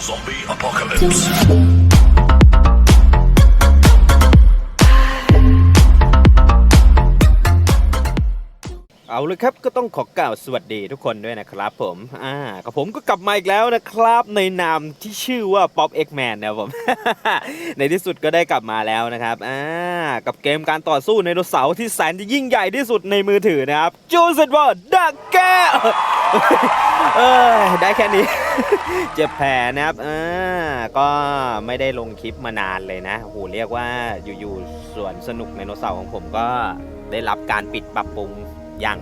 Zombie apocalypse. เอาเลยครับก็ต้องขอกล่าวสวัสดีทุกคนด้วยนะครับผม อ่ากับผมก็กลับมาอีกแล้วนะครับ ในนามที่ชื่อว่า Pop X Man นะผม ในที่สุดก็ได้กลับมาแล้วนะครับ อ่า กับเกมการต่อสู้ในโนเสาร์ที่แสนจะยิ่งใหญ่ที่สุดในมือถือนะครับจูเซนว่าดักแกเออได้แค่นี้ เจ็บแผลนะครับ อ่า ก็ไม่ได้ลงคลิปมานานเลยนะโหเรียกว่าอยู่ๆส่วนสนุกในโนเสาร์ของผมก็ได้รับการปิดปรับปรุง ย่าง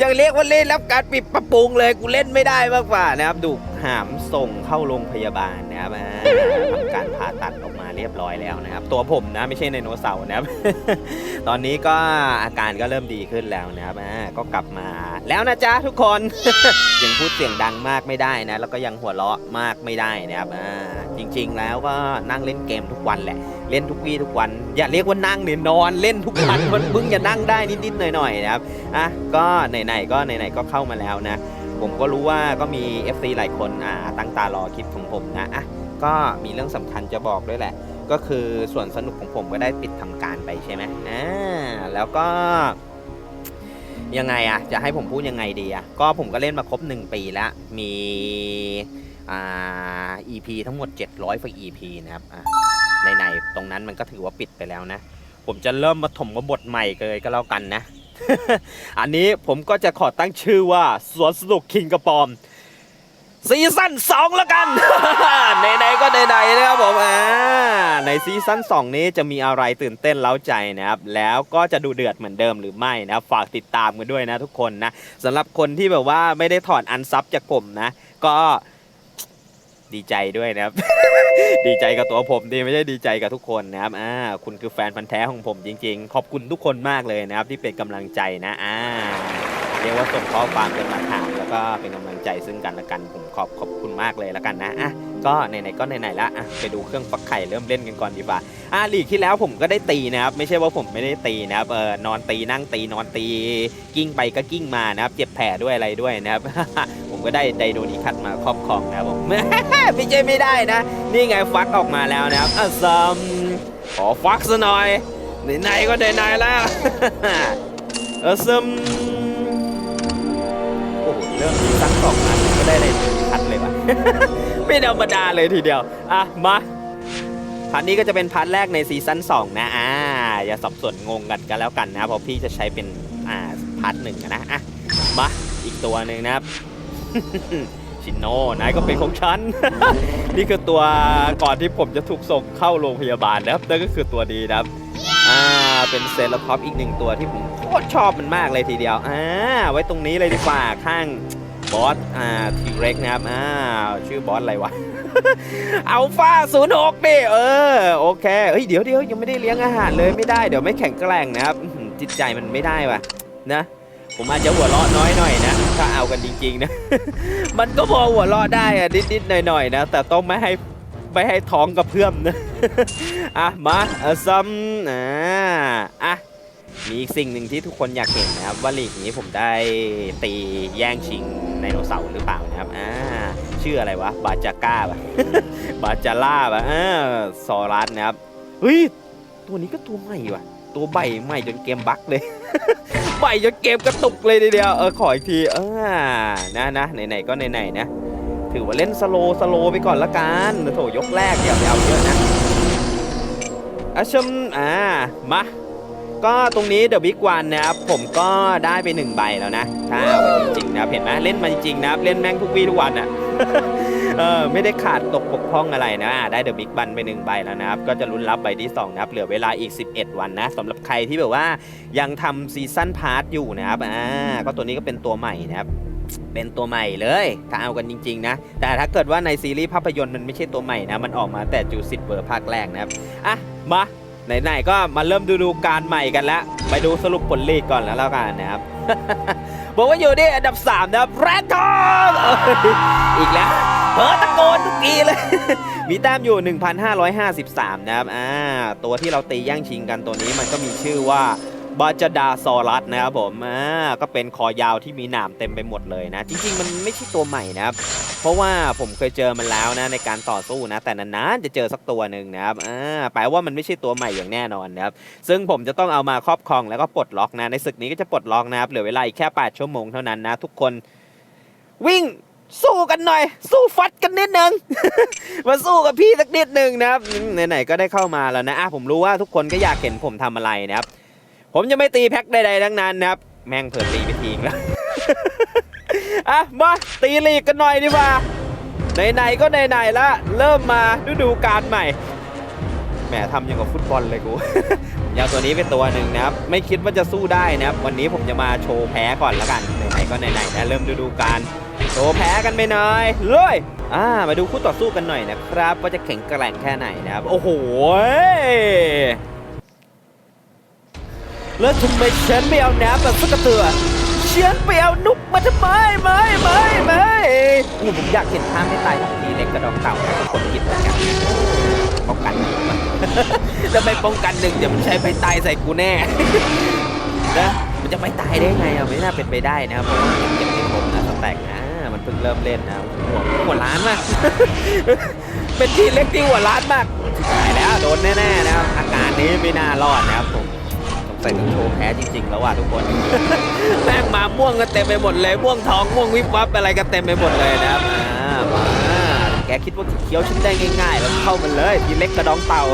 ยังเรียกว่าเล่นรับการปิดปรับปรุงเลยกูเล่นไม่ได้มากกว่านะครับดูหามส่งเข้าโรงพยาบาลนะครับทำการผ่าตัดออกมาเรียบร้อยแล้วนะครับ ตัวผมนะไม่ใช่ไดโนเสาร์นะครับ ตอนนี้ก็อาการก็เริ่มดีขึ้นแล้วนะครับก็กลับมาแล้วนะจ๊ะทุกคนยังพูดเสียงดังมากไม่ได้นะ แล้วก็ยังหัวเราะมากไม่ได้นะครับจริง ๆ แล้วก็นั่งเล่นเกมทุกวันแหละเล่นทุกวี่ทุกวัน อย่าเรียกว่านั่งเนี่ยนอนเล่นทุกวันมันมึงอย่านั่งได้นิดๆหน่อยๆนะครับอะก็ไหนๆก็ไหนๆก็เข้ามาแล้วนะ ผมก็รู้ว่าก็มี FC หลายคนอ่าตั้งตารอคลิปของผมนะอะก็มีเรื่องสำคัญจะบอกด้วยแหละ ก็คือส่วนสนุกของผมก็ได้ปิดทำการไปใช่ไหมอ่าแล้วก็ ยังไงอะจะให้ผมพูดยังไงดีอะก็ผมก็เล่นมาครบ 1 ปีแล้ว มีอ่า EP ทั้งหมด 700ฝ่า EP นะครับอะในๆตรงนั้นมันก็ถือว่าปิดไปแล้วนะ ผมจะเริ่มมาถมบบทใหม่เลยก็แล้วกันนะ อันนี้ผมก็จะขอตั้งชื่อว่าสวนสนุกคิงกระปอมซีซั่น2แล้วกันไหนๆก็ไหนๆนะครับผมอ่าในซีซั่น2 นี้จะมีอะไรตื่นเต้นเล้าใจนะครับ แล้วก็จะดูเดือดเหมือนเดิมหรือไม่นะฝากติดตามกันด้วยนะทุกคนนะสำหรับคนที่แบบว่าไม่ได้ถอนอันซับจากผมนะ ก็ ดีใจด้วยนะครับ ดีใจกับตัวผมดีไม่ใช่ดีใจกับทุกคนนะครับอ่าคุณคือแฟนพันธ์แท้ของผมจริง ๆ ขอบคุณทุกคนมากเลยนะครับ ที่เป็นกำลังใจนะอ่าเรียกว่าส่งข้อความกันมาถามแล้วก็เป็นกำลังใจซึ่งกันและกันผมขอบขอบคุณมากเลยแล้วกันนะอะก็ไหนๆก็ไหนๆละอะไปดูเครื่องฟักไข่เริ่มเล่นกันก่อนดีกว่าอะลีกที่แล้วผมก็ได้ตีนะครับ ไม่ใช่ว่าผมไม่ได้ตีนะครับเออนอนตีนั่งตีนอนตี กิ้งไปก็กิ้งมานะครับ เจ็บแผลด้วยอะไรด้วยนะครับ ผมก็ได้ไดโดนิคัตมาครอบครองนะครับผมไม่ใช่ไม่ได้นะ นี่ไงฟักออกมาแล้วนะครับอะซัมขอฟักซะหน่อยไหนๆก็ไหนๆแล้วเออซึมโอ้โหเริ่มสักสองนัดก็ได้เลยพัดเลยวะไม่ธรรมดาเลยทีเดียว อะ มาพัดนี้ก็จะเป็นพัดแรกในซีซั่น2 นะ อ่า อย่าสับสนงงกันกันแล้วกันนะเพราะพี่จะใช้เป็น อ่าพัดหนึ่งนะ อะ มา อีกตัวหนึ่งนะครับ ชินโนนายก็เป็นของฉัน นี่คือตัวก่อนที่ผมจะถูกส่งเข้าโรงพยาบาลนะครับนั่นก็คือตัวดีนะครับ อ่า เป็นเซลท็อปอีกหนึ่งตัวที่ผมโคตรชอบมันมากเลยทีเดียว อ่า ไว้ตรงนี้เลยดีกว่า ข้างบอส อ่า ทีเร็กนะครับ อ่า ชื่อบอสอะไรวะอัลฟาศูนย์หกดิเออ โอเค เฮ้ย เดี๋ยวเดี๋ยวยังไม่ได้เลี้ยงอาหารเลยไม่ได้ เดี๋ยวไม่แข็งแกร่งนะครับอื้อหือจิตใจมันไม่ได้ว่ะ นะ ผมอาจจะหัวเราะน้อยหน่อยนะ ถ้าเอากันจริงๆนะ มันก็พอหัวเราะได้อะนิดๆหน่อยๆนะ แต่ต้องไม่ให้ไม่ให้ท้องกระเพื่อมนะ อะ มาซัมอ่าอะมีอีกสิ่งหนึ่งที่ทุกคนอยากเห็นนะครับว่าลีกนี้ผมได้ตีแย่งชิงไดโนเสาร์หรือเปล่านะครับอ่าชื่ออะไรวะ บาจาก้าปะบาจาร่าปะอ่าซอรัสนะครับเฮ้ย ตัวนี้ก็ตัวใหม่ว่ะ ตัวใบใหม่จนเกมบั๊กเลย ใบจนเกมกระตุกเลยทีเดียวเออขออีกทีเออนะนะไหนๆก็ไหนๆนะถือว่าเล่นสโลว์สโลว์ไปก่อนละกันโถยกแรกอย่าไปเอาเยอะนะอาชมอ่ามาก็ตรงนี้เดอะบิ๊กวันนะครับผมก็ได้ไปหนึ่งใบแล้วนะถ้าเอากันจริงๆนะเห็นไหมเล่นมาจริงๆนะเล่นแม่งทุกวี่ทุกวันอะ เออไม่ได้ขาดตกบกพร่องอะไรนะ ได้เดอะบิ๊กบันไปหนึ่งใบแล้วนะครับ ก็จะลุ้นรับใบที่ 2 นะครับ เหลือเวลาอีก 11 วันนะสำหรับใครที่แบบว่ายังทำซีซั่นพาร์ทอยู่นะครับอ่าก็ตัวนี้ก็เป็นตัวใหม่นะครับเป็นตัวใหม่เลยถ้าเอากันจริง ๆ นะ แต่ถ้าเกิดว่าในซีรีส์ภาพยนตร์มันไม่ใช่ตัวใหม่นะ มันออกมาแต่จูสิตเวอร์ภาคแรกนะครับ อะ มาไหนๆก็มาเริ่มดูดูการใหม่กันแล้ว ไปดูสรุปผลลีกก่อนแล้วแล้วกันนะครับ บอกว่าอยู่ที่อันดับ 3 นะครับแรดทองอีกแล้วเออตะโกนทุกทีเลย มีแต้มอยู่ 1,553 นะครับอ่าตัวที่เราตีแย่งชิงกันตัวนี้มันก็มีชื่อว่า บาจดาซอรัสนะครับผมอ่าก็เป็นคอยาวที่มีหนามเต็มไปหมดเลยนะ จริงๆ มันไม่ใช่ตัวใหม่นะครับ เพราะว่าผมเคยเจอมันแล้วนะในการต่อสู้นะ แต่นานๆจะเจอสักตัวหนึ่งนะครับอ่าแปลว่ามันไม่ใช่ตัวใหม่อย่างแน่นอนนะครับ ซึ่งผมจะต้องเอามาครอบครองแล้วก็ปลดล็อกนะ ในศึกนี้ก็จะปลดล็อกนะครับ เหลือเวลาอีกแค่ 8 ชั่วโมงเท่านั้นนะ ทุกคนวิ่งสู้กันหน่อย สู้ฟัดกันนิดนึง มาสู้กับพี่สักนิดนึงนะครับไหนๆก็ได้เข้ามาแล้วนะอะผมรู้ว่าทุกคนก็อยากเห็นผมทำอะไรนะครับ ผมจะไม่ตีแพ็คใดๆทั้งนั้นนะครับ แม่งเผื่อตีไปทิ้งแล้ว อะ มาตีลีกกันหน่อยดีกว่าไหนๆก็ไหนๆละเริ่มมาฤดูกาลใหม่แหมทำย่างกับฟุตบอลเลยกู ยากตัวนี้เป็นตัวหนึ่งนะครับ ไม่คิดว่าจะสู้ได้นะครับ วันนี้ผมจะมาโชว์แพ้ก่อนละกัน ไหนๆก็ไหนๆนะเริ่มฤดูกาลโชว์แพ้กันไปหน่อยเลยอ่ามาดูคู่ต่อสู้กันหน่อยนะครับ ว่าจะแข็งแกร่งแค่ไหนนะครับ โอ้โห แล้วทำไมฉันไม่เอาน้ำมาสักกระเตือฉันไปเอานุกมาทำไมไม่ไม่ไม่อู้ผมอยากเห็นท่าไม่ตายทันทีเล็กกระดองเต่านะทุกคนคิดเหมือนกันป้องกันหนึ่งวะแล้วไม่ป้องกันหนึ่งเดี๋ยวมันใช้ไปตายใส่กูแน่นะมันจะไม่ตายได้ไงอะไม่น่าเป็นไปได้นะครับเพราะว่างเก็บไม่ครบนะสแต็กนะมันเพิ่งเริ่มเล่นนะหัวหัวล้านมาก เป็นทีเล็กที่หัวล้านมากตายแล้วโดนแน่ๆนะครับอาการนี้ไม่น่ารอดนะครับผม สงสัยต้องโชว์แพ้จริงๆ แล้วว่ะทุกคน แม่งมาม่วงกันเต็มไปหมดเลยม่วงทองม่วงวิบวับอะไรกันเต็มไปหมดเลยนะครับอ่ามาแกคิดว่าเคี้ยวฉันได้ง่ายๆแล้วเข้ามันเลยทีเล็กกระดองเต่า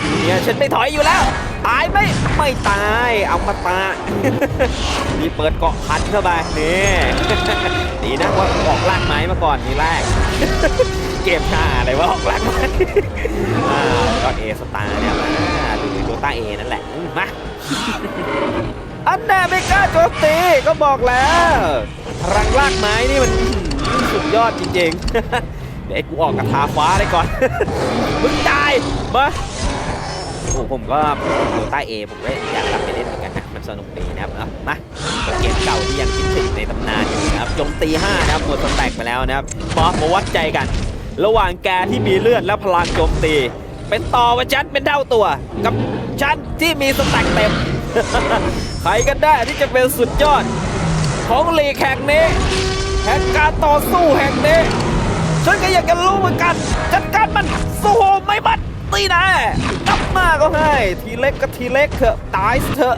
ทีเนี้ยฉันไม่ถอยอยู่แล้ว ตายไหมไม่ตายเอามาตา นี่เปิดเกาะพันเข้าไปนี่ดีนะว่าออกลากไม้มาก่อนทีแรก เก็บหน้าอะไรว่าออกลากไม้อ่าก็เอสตาร์เนี่ยมาหรือโดต้าเอนั่นแหละมา อันแน่ไม่กล้าโจมตีก็บอกแล้วพลังลากไม้นี่มันสุดยอดจริงๆ เดี๋ยวไอ้กูออกกระทาฟ้าเลยก่อน มึงตายมาโอ้ผมก็ดูใต้เอผมก็อยากกลับไปเล่นเหมือนกันนะมันสนุกดีนะครับเอามาเกมเก่าที่ยังคิดถึงในตำนานอยู่นะครับโจมตีห้านะครับหมดสแต็กไปแล้วนะครับพอมาวัดใจกัน ระหว่างแกที่มีเลือดและพลังโจมตี เป็นต่อว่าฉันเป็นเท่าตัว กับฉันที่มีสแต็กเต็ม ใครกันได้ที่จะเป็นสุดยอด ของลีกแห่งนี้ แห่งการต่อสู้แห่งนี้ ฉันก็อยากจะรู้เหมือนกัน จัดการมันสู้ไม่บัดตีน่กลับมาก็ให้ ทีเล็กก็ทีเล็กเถอะตายเถอะ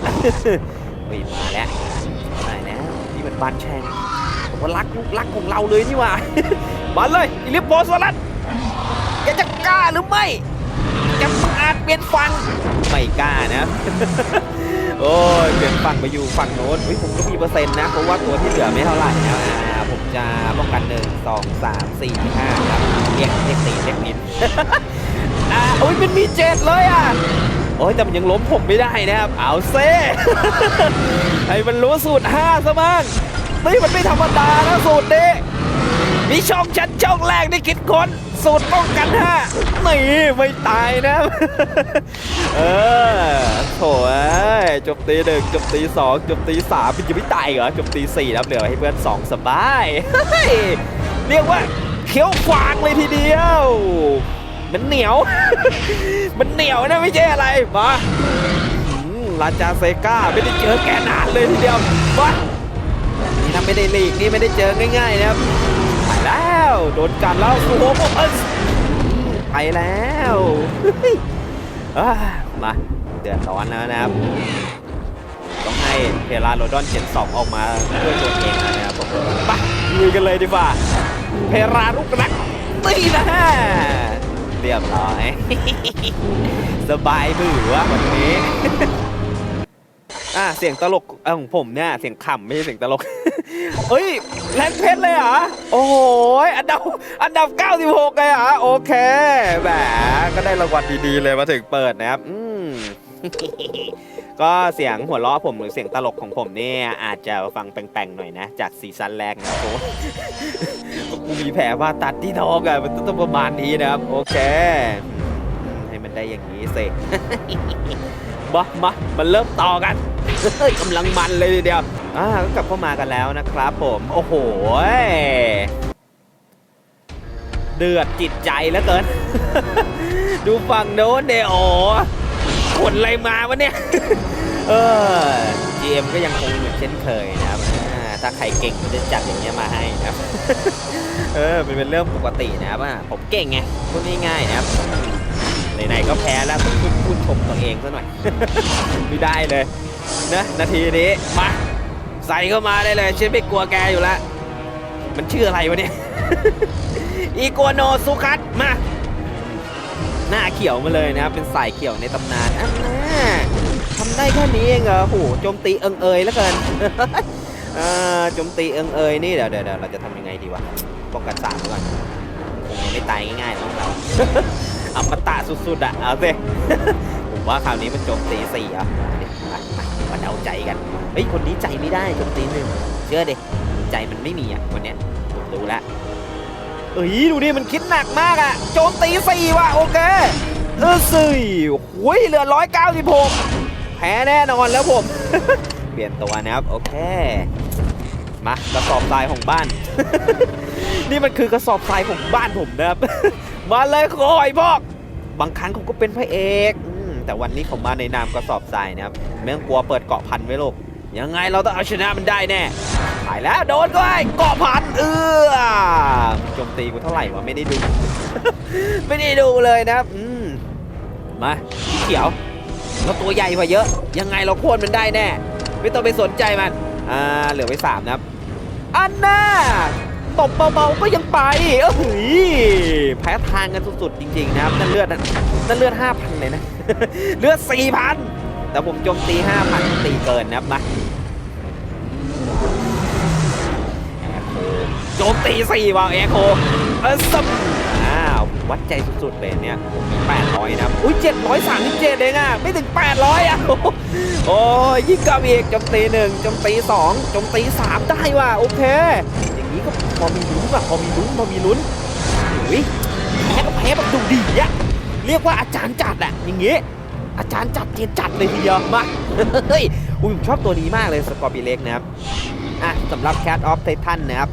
เฮ้ยมาแล้วมาแล้วนี่มันบานแชงผมว่ารักลูกรักของเราเลยนี่ว่ามาเลยอิลิปโบสวัดแกจะกล้าหรือไม่ อาจเปลี่ยนฟังไม่กล้านะ โอ้ยเปลี่ยนฝั่งไปอยู่ฝั่งโน้นเฮ้ยผมก็มีเปอร์เซ็นต์นะ เพราะว่าตัวที่เหลือไม่เท่าไหร่นะอ่าผมจะป้องกันหนึ่งสองสามสี่ห้าครับเรียกเรียกตีเรียกนินอ่าโอ้ยมันมีเจ็ดเลยอะโอ้ยแต่มันยังล้มผมไม่ได้นะครับ เอาเซ่ให้มันรู้สูตรห้าซะบ้างนี่มันไม่ธรรมดานะสูตรนี้ มีช่องชั้นช่องแรกที่คิดค้นสูตรป้องกันห้านี่ไม่ตายนะ เออโถเอ้ยจบตีหนึ่งจบตีสองจบตีสามมันยังไม่ตายเหรอจบตีสี่แล้วเหลือให้เพื่อนสองสบายเรียกว่าเคี้ยวฟางเลยทีเดียว มันเหนียว มันเหนียวนะไม่ใช่อะไรมาราชาเซกาไม่ได้เจอแกนานเลยทีเดียวมานี่ถ้าไม่ได้ลีกนี่ไม่ได้เจอง่ายๆนะครับ โดนกัดแล้วโอ้โหเอ้ยไปแล้วมาเดือดร้อนแล้วนะครับ ต้องให้เพลาโรดอน 72 ออกมาด้วยตัวเองนะครับผมไปลุยกันเลยดีกว่า เพราลูกรักนี่นะฮะเรียบร้อย สบายมือวะวันนี้ อะเสียงตลกเออของผมเนี่ยเสียงขำไม่ใช่เสียงตลก เฮ้ยแรงเพชรเลยเหรอโอ้โหอันดับอันดับ 96 เลยเหรอโอเคแหมก็ได้รางวัลดีๆเลยมาถึงเปิดนะครับ อืมก็เสียงหัวเราะผมหรือเสียงตลกของผมเนี่ยอาจจะฟังแปลงๆหน่อยนะ จากซีซั่นแรกนะโอ้กูมีแผลว่าตัดที่ท้องอะมันต้องประมาณนี้นะครับ โอเค ให้มันได้อย่างนี้เสิมามามันเริ่มต่อกัน กำลังมันเลยทีเดียว อ่าก็กลับเข้ามากันแล้วนะครับผม โอ้โห เดือดจิตใจแล้วเกิน ดูฝั่งโน้นเดโอขนอะไรมาวะเนี่ย เออ GM ก็ยังคงเหมือนเช่นเคยนะครับถ้าใครเก่งก็จะจัดอย่างเงี้ยมาให้นะครับ เออเป็นเป็นเรื่องปกตินะครับผมเก่งไงพูดง่ายๆนะครับไหนๆก็แพ้แล้วต้องพูดพูดชมตัวเองซะหน่อย ไม่ได้เลย นะนาทีนี้มาใส่เข้ามาได้เลยฉันไม่กลัวแกอยู่แล้วมันชื่ออะไรวะเนี่ยอีกัวโนซุคัตมา หน้าเขียวมาเลยนะครับ เป็นสายเขียวในตำนานอันน่าทำได้แค่นี้เองเหรอโหโจมตีเอิงเอยแล้วเกินโจมตีเอิงเอยนี่เดี๋ยวเดี๋ยวเราจะทำยังไงดีวะป้องกันสามก่อนคงไม่ตายง่ายๆหรอกเราอมตะสุดๆอะเอาสิผมว่าคราวนี้มันโจมตีสี่อะ มาเดาใจกัน เฮ้ย คนนี้ใจไม่ได้โจมตีหนึ่งเชื่อดิใจมันไม่มีอะวันเนี้ยผมรู้ล้วเอ้ยดูดิมันคิดหนักมากอะ โจมตีสี่ว่ะโอเคเออสี่หุยเหลือร้อยเก้าสิบหกแพ้แน่นอนแล้วผม เปลี่ยนตัวนะครับ โอเค มากระสอบทรายของบ้าน นี่มันคือกระสอบทรายของบ้านผมนะครับ มาเลยคอยพอก บางครั้งผมก็เป็นพระเอกอ แต่วันนี้ผมมาในนามกระสอบทรายนะครับไม่ต้องกลัวเปิดเกาะพันไว้ลูกยังไงเราต้องเอาชนะมันได้แน่ถ่ายแล้วโดนก็ไอ้เกาะพันเออโจมตีกูเท่าไหร่วะไม่ได้ดู ไม่ได้ดูเลยนะครับอืมมาสีเขียวเราตัวใหญ่กว่าเยอะ ยังไงเราโค่นมันได้แน่ ไม่ต้องไปสนใจมันอ่าเหลือไว้สามนะครับอันน่า ตบเบาๆก็ยังไปเอ้ยแพ้ทางกันสุดๆจริงๆนะครับนั่นเลือดนั่นเลือดห้าพันเลยนะ เลือดสี่พันแต่ผมโจมตีห้าพันตีเกินนะครับมาแอโจมตีสี่ว่ะแอโคเออซัมอ้าววัดใจสุดๆเลยเนี่ยผมมีแปดร้อยนะครับอุ้ยเจ็ดร้อยสามสิบเจดเองอะไม่ถึงแปดร้อยอะ โอ้ยยิ่งกับอีกโจมตีหนึ่งโจมตีสองโจมตีสามได้ว่ะโอเค ก็พอมีลุ้นว่ะพอมีลุ้นพอมีลุ้นเฮ้ยแพ้ก็แพ้แบบดูดีอะเรียกว่าอาจารย์จัดอะอย่างงี้ยอาจารย์จัดเทียนจัดเลยทีเดียวมาเฮ้ยอุ้ยผมชอบตัวนี้มากเลยสกอร์ปีเล็กนะครับอะสำหรับ Cat of Titan นนะครับ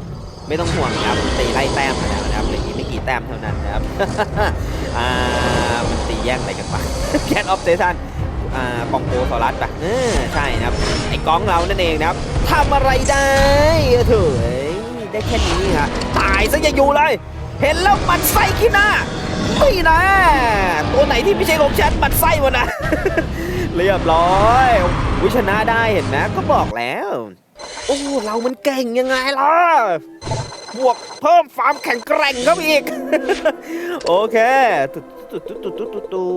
ไม่ต้องห่วงนะครับตีไล่แต้มแล้วนะครับเหลืออีกไม่กี่แต้มเท่านั้นนะครับอ่ามันตีแย่งอะไรกันปะ Cat of Titan อ่ากองโกซอรัสปะเออใช่นะครับไอ้กองเรานั่นเองนะครับทำอะไรได้เออเถอะเอ้ย ได้แค่นี้อะตายซะอย่าอยู่เลย เห็นแล้วมันไส้ขี้หน้าไม่นะ ตัวไหนที่ไม่ใช่ของฉันมันไส้หมดนะ เรียบร้อยวิชนะได้เห็นไหมก็บอกแล้ว โอ้เรามันเก่งยังไงล่ะบวกเพิ่มความแข็งแกร่งเข้าไปอีก โอเคตุ๊ดตุ๊ดตุ๊ดตุ๊ดตุ๊ดตุ๊ดตุ๊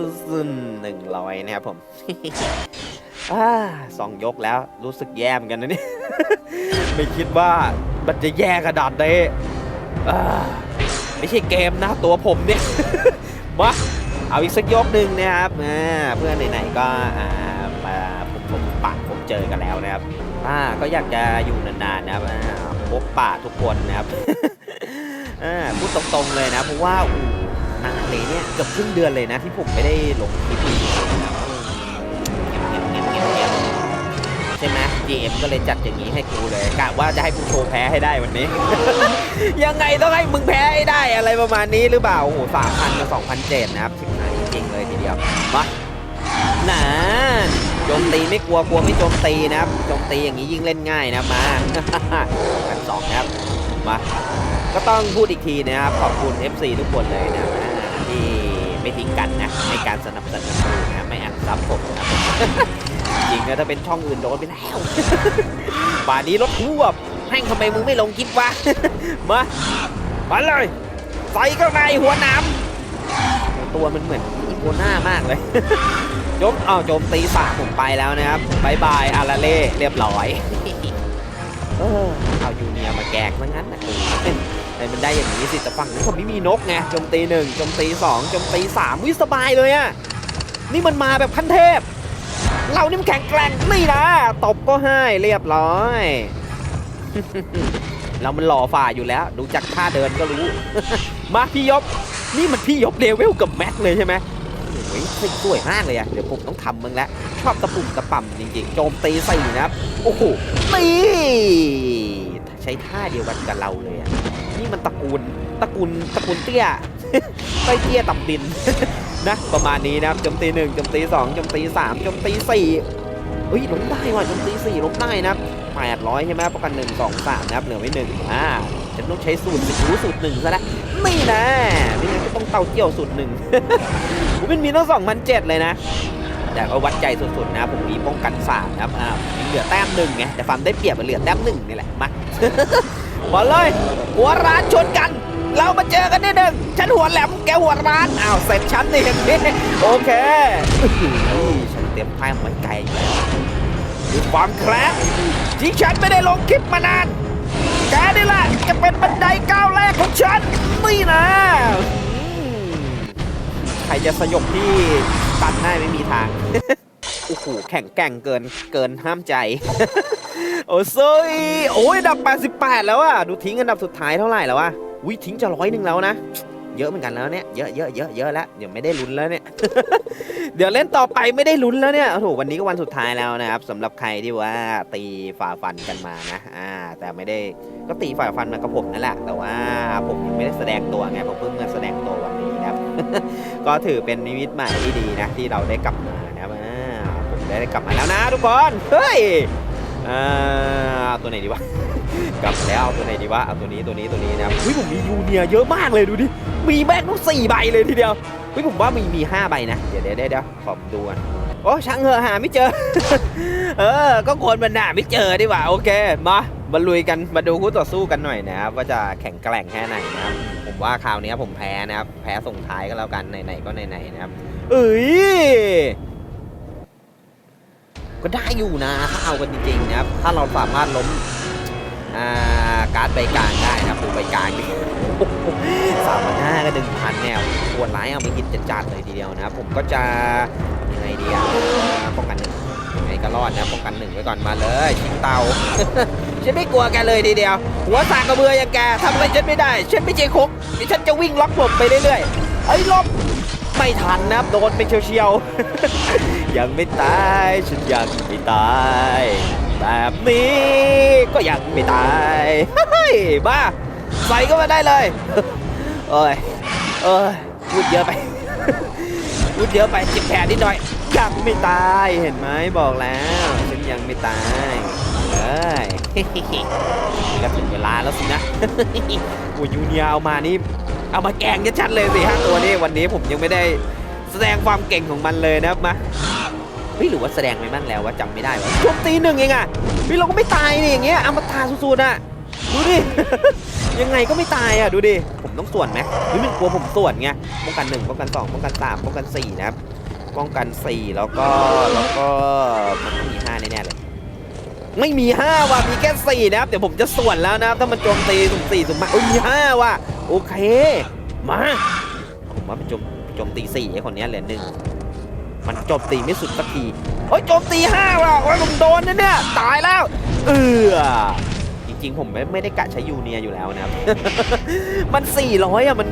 ดซึ่งหนึ่งร้อยนะครับผม อ่าสองยกแล้วรู้สึกแย่เหมือนกันนะเนี่ยไม่คิดว่ามันจะแย่ขนาดนี้อ่าไม่ใช่เกมนะตัวผมเนี่ย มาเอาอีกสักยกหนึ่งนะครับอ่าเพื่อนไหนๆก็อ่ามาผมผมปะผมเจอกันแล้วนะครับอ่าก็อยากจะอยู่นานๆนะครับพบปะทุกคนนะครับอ่าพูดตรงๆเลยนะเพราะว่าอู้นานเลยเนี่ยเกือบครึ่งเดือนเลยนะที่ผมไม่ได้ลงคลิป ใช่ไหม GM ก็เลยจัดอย่างนี้ให้กูเลยกะว่าจะให้กูโชว์แพ้ให้ได้วันนี้ ยังไงต้องให้มึงแพ้ให้ได้อะไรประมาณนี้หรือเปล่าโอ้โหสามพันกับสองพันเจ็ดนะครับถึงไหนจริงๆเลยทีเดียวมาน่าโจมตีไม่กลัวกลัวไม่โจมตีนะครับโจมตีอย่างนี้ยิ่งเล่นง่ายนะมากันสองนะครับมาก็ต้องพูดอีกทีนะครับขอบคุณ FC ทุกคนเลยนะที่ไม่ทิ้งกันนะในการสนับสนุนนะไม่อันซับผมนะครับ จริงนะถ้าเป็นช่องอื่นโดนไปแล้วป่านี้รถทั่วแม่งทำไมมึงไม่ลงคลิปวะ มา มาเลย ใส่เข้าในหัวน้ำตัวมันเหมือนอีโกน่ามากเลยยกเอาโจมตีสามผมไปแล้วนะครับบายบายอาราเล่เรียบร้อย เออเอายูเนียมาแกกซะงั้นนะกูแต่มันได้อย่างนี้สิแต่ฝั่งนั้นเขาไม่มีนกไงโจมตีหนึ่งโจมตีสองโจมตีสามวิสบายเลยอะนี่มันมาแบบขั้นเทพ เรานี่มันแข็งแกร่งนี่นะตบก็ให้เรียบร้อยเรามันหล่อฝ่าอยู่แล้ว ดูจากท่าเดินก็รู้ มาพี่ยบ นี่มันพี่ยบเลเวลกับแม็กเลยใช่ไหมโอ้ยสวยมากเลยอะเดี๋ยวผมต้องทำมึงแล้ว ชอบตะปุ่มตะป่ำจริงๆ โจมตีสี่นะครับ โอ้โหนี่ใช้ท่าเดียวกันกับเราเลยอะนี่มันตระกูลตระกูลตระกูลเตี้ยไต้เตี้ยต่ำดิน นะประมาณนี้นะครับจมตีหนึ่งจมตีสองจมตีสามจมตีสี่เฮ้ยล้มได้ว่ะจมตีสี่ล้มได้นะครับแปดร้อยใช่ไหมประกันหนึ่งสองสามนะครับเหลือไว้หนึ่งอ่าฉันต้องใช้สูตรสิรู้สูตรหนึ่งซะแล้วไม่นะไม่งั้นก็ต้องเตาเกี่ยวสูตรหนึ่งผมเป็นมีตั้งสองพันเจ็ดเลยนะแต่ก็วัดใจสุดๆนะผมมีป้องกันสามนะครับอ่าเหลือแต้มหนึ่งไงแต่ฟาร์มได้เปรียบมันเหลือแต้มหนึ่งนี่แหละมาบอลเลยหัวร้านชนกัน เรามาเจอกันนิดหนึ่งฉันหัวแหลมแกหัวร้านอ้าวเสร็จฉันนี่อย่างนี้โอเคฉันเตรียมแต้มไว้ไกลอยู่แล้วด้วยความแคร์ที่ฉันไม่ได้ลงคลิปมานานแกนี่แหละจะเป็นบันไดก้าวแรกของฉันนี่นะใครจะสยบที่ตันได้าไม่มีทางโอ้โหแข่งแก่งเกินเกินห้ามใจ โอ้ยโอ้ยดับ 88 แล้วอะดูทิ้งอันดับสุดท้ายเท่าไหร่แล้ววะ วิทิ้งจะร้อยหนึ่งแล้วนะ เยอะเหมือนกันแล้วเนี่ย เยอะเยอะเยอะเยอะแล้วเดี๋ยวไม่ได้ลุ้นแล้วเนี่ย เดี๋ยวเล่นต่อไปไม่ได้ลุ้นแล้วเนี่ยโอ้โหวันนี้ก็วันสุดท้ายแล้วนะครับสำหรับใครที่ว่าตีฝ่าฟันกันมานะ อ่า แต่ไม่ได้ก็ตีฝ่าฟันมากับผมนั่นแหละ แต่ว่าผมยังไม่ได้แสดงตัวไงผมเพิ่งมาแสดงตัววันนี้นะครับ ก็ถือเป็นนิมิตใหม่ที่ดีนะที่เราได้กลับมานะครับผมได้กลับมาแล้วนะทุกคน เฮ้ย อ่าเอาตัวไหนดีวะกลับแล้วเอาตัวไหนดีวะเอาตัวนี้ตัวนี้ตัวนี้นะครับอุ้ยผมมียูเนียเยอะมากเลยดูดิมีแม่งต้องสี่ใบเลยทีเดียวอุ้ยผมว่ามีมีห้าใบนะเดี๋ยวเดี๋ยวเดี๋ยวขอดูกันโอ้ช่างเหอะหาไม่เจอ เออ ก็คนมันหาไม่เจอดีกว่าโอเคมามาลุยกันมาดูคู่ต่อสู้กันหน่อยนะครับว่าจะแข็งแกร่งแค่ไหนนะครับผมว่าคราวนี้ผมแพ้นะครับ แพ้ส่งท้ายก็แล้วกันไหนๆก็ไหนๆนะครับเอ้ย ก็ได้อยู่นะ ถ้าเอากันจริงๆนะครับ ถ้าเราสามารถล้มการ์ดใบกลางได้นะปูใบกลางนี่สามพันห้าก็หนึ่งพันแนวปวดร้ายเอาไปกินจัดๆเลยทีเดียวนะผมก็จะยังไงดีอะป้องกันหนึ่งยังไงก็รอดนะป้องกันหนึ่งไว้ก่อนมาเลยชิงเตาฉันไม่กลัวแกเลยทีเดียว หัวสากกระเบืออย่างแกทำอะไรฉันไม่ได้ ฉันไม่ใช่คุกดิฉันจะวิ่งล็อกหลบไปเรื่อยๆเอ้ลบ ไม่ทันนะครับโดนไปเชียวๆ ยังไม่ตาย ฉันยังไม่ตาย แบบนี้ก็ยังไม่ตายเฮ้ยบ้าใส่ก็มาได้เลยเอ้ยเอ้ยพูดเยอะไปพูดเยอะไปจ็บแผลนิดหน่อยยังไม่ตายเห็นไหมบอกแล้วฉันยังไม่ตายเอ้ยก็ถึงเวลาแล้วสินะโอ้ยยูเนียเอามานี่ เอามาแกงชัดๆเลยสิฮะตัวนี้วันนี้ผมยังไม่ได้แสดงความเก่งของมันเลยนะครับมาเฮ้ยหรือว่าแสดงไปมั่นแล้วว่าจำไม่ได้วะโจมตีหนึ่งเองอะเฮ้ยเราก็ไม่ตายนี่อย่างเงี้ยอมตะสุดๆอะดูดิ ยังไงก็ไม่ตายอะดูดิ ผมต้องส่วนไหมเฮ้ยมันกลัวผมส่วนไงป้องกันหนึ่งป้องกันสองป้องกันสามป้องกันสี่นะครับป้องกันสี่แล้วก็แล้วก็มันต้องมีห้าแน่ๆเลย ไม่มีห้าว่ะ มีแค่สี่นะครับ เดี๋ยวผมจะส่วนแล้วนะครับ ถ้ามันโจมตีสุ่มสี่สุ่มห้าโอ้ยมีห้าว่ะ โอเค มา ผมว่าเป็นโจมโจมตีสี่ไอ้คนนี้เหลือหนึ่งมันโจมตีไม่สุดสักทีโอ้ยโจมตีห้าว่ะโอ้ยผมโดนนะเนี่ยตายแล้ว เออจริงๆ ผมไม่ไม่ได้กะใช้ยูเนียอยู่แล้วนะครับ มัน400อะมัน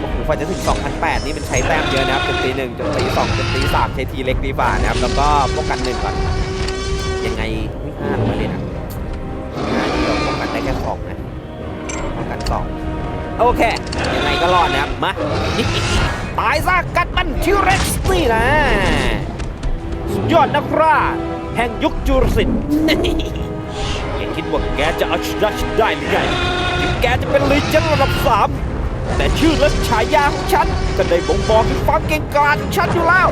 โอ้โหกว่าจะถึง 2,008 นี่มันใช้แต้มเยอะนะครับโจมตีหนึ่งโจมตีสองโจมตีสามใช้ทีเล็กดีฝ่านะครับ แล้วก็ป้องกันหนึ่งก่อน ยังไงไม่ห้างมาเลยนะห้าที่เราป้องกันได้แค่สองนะป้องกันสองโอเค ยังไงก็รอดนะครับ มา ตายซะกัดมันทิวเร็กซ์นี่นะสุดยอดนักล่าแห่งยุคจูรสิทธิ์แกคิดว่าแกจะเอาชนะฉันได้หรือไงถึงแกจะเป็นลีเจนระดับสามแต่ชื่อและฉายาของฉัน ก็ได้บ่งบอกถึงความเก่งกาจของฉันอยู่แล้ว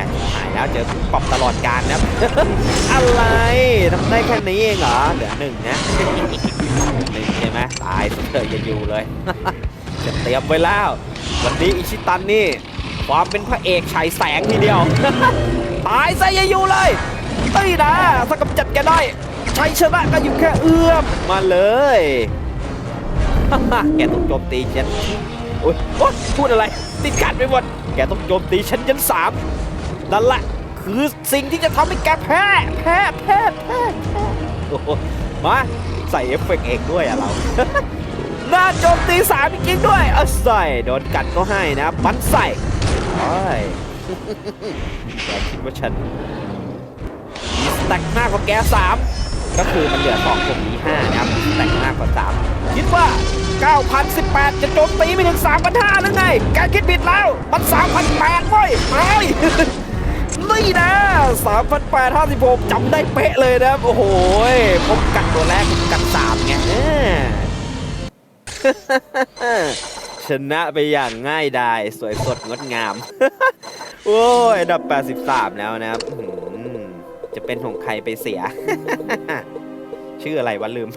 ไงหายแล้วเจอปรับตลอดการนะอะไรทำได้แค่นี้เองเหรอเหลือหนึ่งนะหนึ่งใช่ไหมตายสุดเถอะอย่าอยู่เลยจะเตรียมไว้แล้ว วันนี้อิชิตันนี่ ความเป็นพระเอกฉายแสงทีเดียว ตายซะย่าอยู่เลยตีนะถ้ากำจัดแกได้ชัยชนะก็อยู่แค่เอื้อมมาเลยแกต้องโจมตีฉันอ๊ยโอ๊ยพูดอะไร ติดขัดไปหมด แกต้องโจมตีฉันยันสาม นั่นแหละคือสิ่งที่จะทำให้แกแพ้แพ้แพ้แพ้แพ้โอ้โหมาใส่เอฟเฟกต์เองด้วยอะเรา หน้าโจมตีสามจริงๆด้วย เอาใส่โดนกัดก็ให้นะบันใส่โอ้ยแกคิดว่าฉันมีสแต็กมากกว่าแกสามก็คือมันเหลือสองผมมีห้านะครับมีสแต็กมากกว่าสามคิดว่า 9,018 จะโจมตีไปถึง3,500หรือไง แกคิดผิดแล้ว มัน3,800เว้ยไป นี่นะ3,856จำได้เป๊ะเลยนะครับ โอ้โหผมกัดตัวแรกกัดสามไงชนะไปอย่างง่ายดายสวยสดงดงาม โอ้ยอันดับ 83 แล้วนะครับจะเป็นของใครไปเสีย ชื่ออะไรวะลืม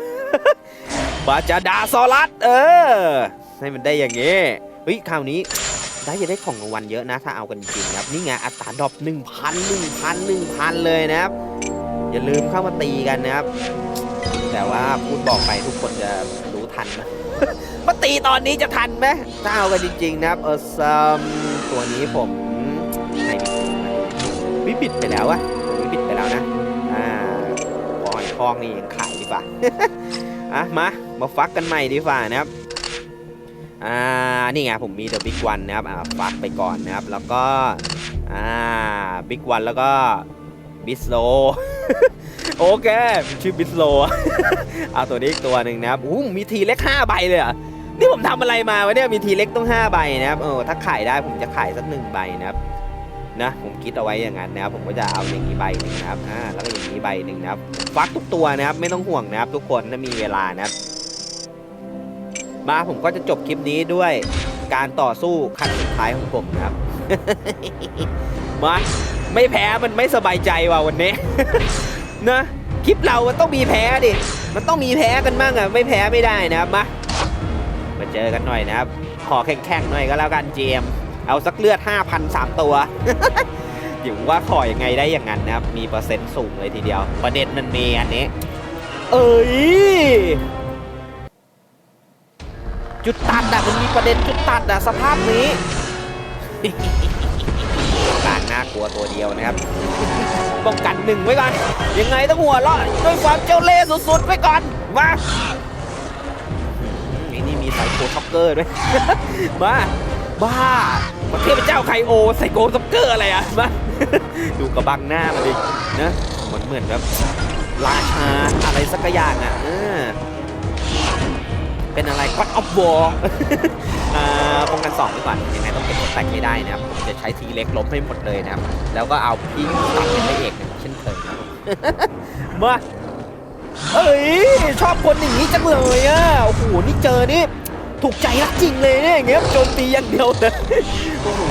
บาจาดาซอรัสเออ ให้มันได้อย่างงี้เฮ้ยคราวนี้ ได้จะได้ของรางวัลเยอะนะ ถ้าเอากันจริงครับ นี่ไงอัตราดรอป1,000 1,000 1,000 เลยนะครับ อย่าลืมเข้ามาตีกันนะครับ แต่ว่าพูดบอกไปทุกคนจะรู้ทันไหมมาตีตอนนี้จะทันไหมถ้าเอากันจริง ๆ นะครับ เออซัมตัวนี้ผมให้วิบิดไปแล้วอะวิบิดไปแล้วนะ อ่าหอยทองนี่ยังขายดีกว่าอะมา มาฟักกันใหม่ดีกว่านะครับ อ่านี่ไงผมมีเดอะบิ๊กวันนะครับอ่าฟักไปก่อนนะครับ แล้วก็อ่าบิ๊กวันแล้วก็บิสโลโอเคชื่อบิสโลเอาตัวนี้อีกตัวหนึ่งนะครับอู้มีทีเล็ก5ใบเลยอะนี่ผมทำอะไรมาวะเนี่ยมีทีเล็กต้อง 5 ใบนะครับเออถ้าขายได้ผมจะขายสักหนึ่งใบนะครับนะผมคิดเอาไว้อย่างนั้นนะครับผมก็จะเอาอย่างนี้ใบหนึ่งนะครับอ่าแล้วก็อย่างนี้ใบหนึ่งนะครับฟักทุกตัวนะครับไม่ต้องห่วงนะครับ ทุกคนถ้ามีเวลานะครับ มาผมก็จะจบคลิปนี้ด้วยการต่อสู้ขั้นสุดท้ายของผมครับ มาไม่แพ้มันไม่สบายใจว่ะวันนี้ นะคลิปเรามันต้องมีแพ้ดิ มันต้องมีแพ้กันบ้างอะไม่แพ้ไม่ได้นะครับมามาเจอกันหน่อยนะครับ ขอแข่งๆหน่อยก็แล้วกันเจม เอาสักเลือด 5,000 3 ตัวเดี๋ยวว่าขอยังไงได้อย่างนั้นนะครับ มีเปอร์เซ็นต์สูงเลยทีเดียว ประเด็นมันมีอันนี้ เอ้ย จุดตัดอะมันมีประเด็นจุดตัดอะสภาพนี้การน่ากลัวตัวเดียวนะครับป้องกันหนึ่งไว้ก่อนยังไงต้องหัวเราะด้วยความเจ้าเล่ห์สุดๆไว้ก่อนมานี่นี่มีไซโคท็อกเกอร์ด้วยมาบ้าประเทพเจ้าไคโอไซโคท็อกเกอร์อะไรอะมาดูกระบังหน้ามาดินะเหมือนเหมือนแบบราชาอะไรสักอย่างอะเออ เป็นอะไร God of War อ่าป้องกัน2ดีกว่ายังไงต้องเก็บตัวแตกให้ได้นะครับผมจะใช้ทีเล็กล้มให้หมดเลยนะครับ แล้วก็เอาพี่ตัดเป็นพระเอกเช่นเคยนะครับมาเอ้ยชอบคนอย่างนี้จังเลยอะโอ้โหนี่เจอนี่ถูกใจรักจริงเลยเนี่ยอย่างเงี้ยโจมตีอย่างเดียวเลยโอ้โห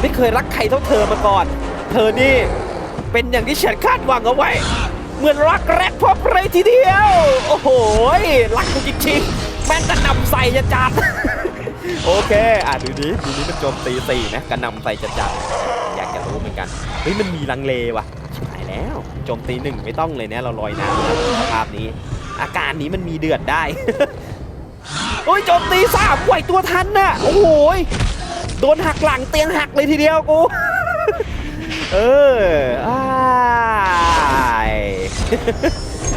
ไม่เคยรักใครเท่าเธอมาก่อน เธอนี่เป็นอย่างที่ฉันคาดหวังเอาไว้ เหมือนรักแรกพบเลยทีเดียว โอ้โหรักจริงๆ แม่งกระหนำใส่จะจัด โอเค อะดูนี้ดูนี้มันโจมตีสี่นะกระหนำใส่จะจัด อยากจะรู้เหมือนกัน เฮ้ยมันมีลังเลว่ะชิบหายแล้วโจมตีหนึ่งไม่ต้องเลยเนี่ยเราลอยน้ำสภาพนี้ อาการนี้มันมีเดือดได้ โอ้ยโจมตีสามไหวตัวทันน่ะ โอ้โหยโดนหักหลังเตียงหักเลยทีเดียวกู เอออ้าย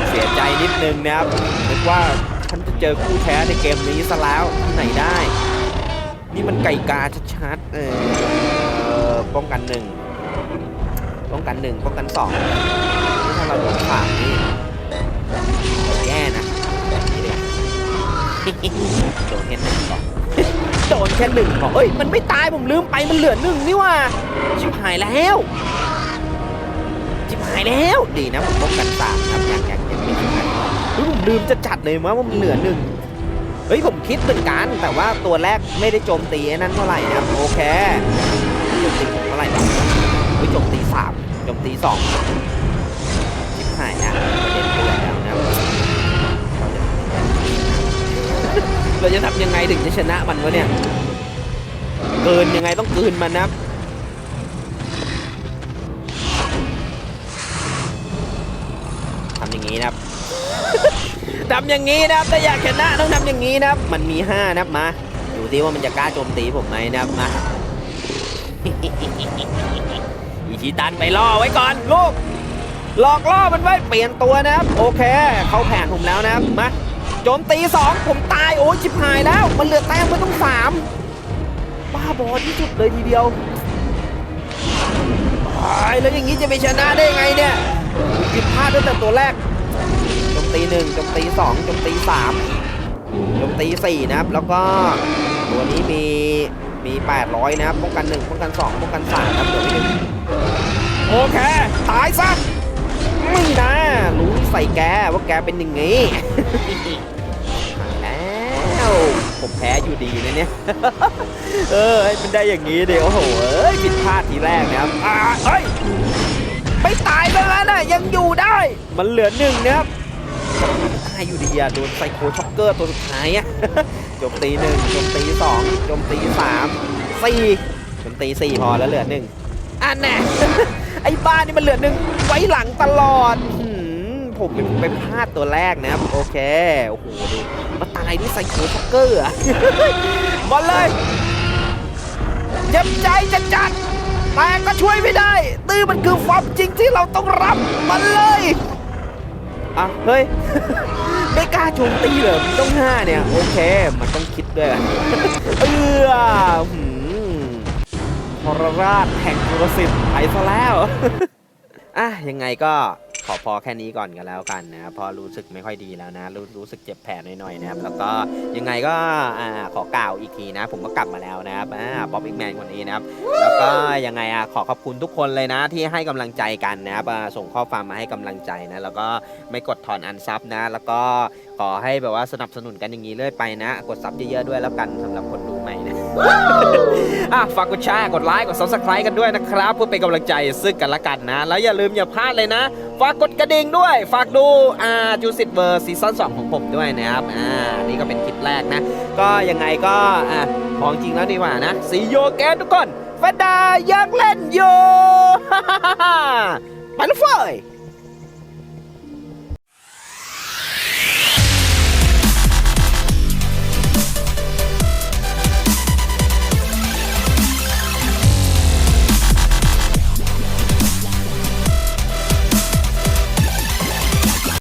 เสียใจนิดนึงนะครับนึกว่า ฉันจะเจอคู่แท้ในเกมนี้ซะแล้วที่ไหนได้ นี่มันไก่กาชัดๆเออป้องกันหนึ่งป้องกันหนึ่งป้องกันสองนี่ถ้าเราโดนขวางนี่แย่นะแบบนี้เลยโดนแค่หนึ่งก่อนโดนแค่หนึ่งก่อนเอ้ยมันไม่ตายผมลืมไปมันเหลือหนึ่งนี่ว่าชิบหายแล้วชิบหายแล้วดีนะผมป้องกันสามครับยังยังยังไม่ชิบหาย ฮ้ยผมลืมจะจัดเลยว่ามันเหลือหนึ่งเฮ้ยผมคิดเหมือนกัน แต่ว่าตัวแรกไม่ได้โจมตีไอ้นั้นเท่าไหร่นะโอเคโจมตีผมเท่าไหร่บ้างเฮ้ยโจมตีสามโจมตีสองชิบหายนะประเด็นเดือดแล้วนะครับเราจะเราจะทำยังไงถึงจะชนะมันวะเนี่ยเกินยังไงต้องเกินมันนะทำอย่างนี้นะครับ ทำอย่างนี้นะครับถ้าอยากชนะต้องทำอย่างนี้นะครับ มันมีห้านะครับมาดูซิว่ามันจะกล้าโจมตีผมไหมนะครับมาอีชิตันไปล่อไว้ก่อนลูกหลอกล่อมันไว้เปลี่ยนตัวนะครับ โอเค เข้าแผนผมแล้วนะครับมาโจมตีสองผมตายโอ้ยชิบหายแล้ว มันเหลือแต้มไม่ต้องสามบ้าบอที่สุดเลยทีเดียวตายแล้วอย่างนี้จะไปชนะได้ไงเนี่ยผิดพลาดตั้งแต่ตัวแรก ตีหนึ่งโจมตีสองโจมตีสามโจมตี4นะครับ แล้วก็ตัวนี้มีมี800นะครับป้องกัน1ป้องกัน2ป้องกัน3ครับเดี๋ยวไปหนึ่งโอเค ตายซะไม่นะรู้นิสัยแกว่าแกเป็นอย่างงี้แล้วผมแพ้อยู่ดีนะเนี่ย เออให้มันได้อย่างนี้เดี๋ยวโอ้โหเอ้ยผิดพลาดทีแรกนะครับอ่าเอ้ยไม่ตายไปแล้วนะยังอยู่ได้ มันเหลือหนึ่งนะครับ ตายอยู่ดีอะโดนไซโคช็อกเกอร์ตัวสุดท้ายอะจมตีหนึ่งจมตีสองจมตีสามสี่จมตีสี่พอแล้วเหลือหนึ่งอันแน่ไอ้บ้านนี่มันเหลือหนึ่งไว้หลังตลอดผมเป็นไปพลาดตัวแรกนะครับโอเคโอ้โหดูมาตายด้วยไซโคช็อกเกอร์อะมาเลยเจ็บใจจะจัดแต่ก็ช่วยไม่ได้ ตื้อมันคือความจริงที่เราต้องรับมันเลย อะเฮ้ย ไม่กล้าโจมตีเหรอมันต้องห้าเนี่ย โอเค มันต้องคิดด้วยเออหืมพรราชแห่งกุรสิทธิ์ไปซะแล้ว อะยังไงก็ อพอแค่นี้ก่อนกันแล้วกันนะครับพอรู้สึกไม่ค่อยดีแล้วนะ รู้รู้สึกเจ็บแผลหน่อยๆนะครับแล้วก็ยังไงก็อ่าขอกล่าวอีกทีนะ ผมก็กลับมาแล้วนะครับอ่าป๊อปอีกแมนคนนี้นะครับแล้วก็ยังไงอะขอขอบคุณทุกคนเลยนะที่ให้กำลังใจกันนะครับอ่าส่งข้อความมาให้กำลังใจนะ แล้วก็ไม่กดถอนอันซับนะ แล้วก็ขอให้แบบว่าสนับสนุนกันอย่างนี้เรื่อยไปนะ กดซับเยอะๆด้วยแล้วกันสำหรับคน อะฝากกดแชร์กดไลค์กด subscribe กันด้วยนะครับเพื่อเป็นกำลังใจซึ่งกันและกันนะ แล้วอย่าลืมอย่าพลาดเลยนะ ฝากกดกระดิ่งด้วย ฝากดูอ่าจูสิตเวอร์ซีซั่น2ของผมด้วยนะครับอ่านี่ก็เป็นคลิปแรกนะ ก็ยังไงก็อะของจริงแล้วดีกว่านะสีโยแกนทุกคนฟดายังเล่นอยู่ไปแล้วเฟย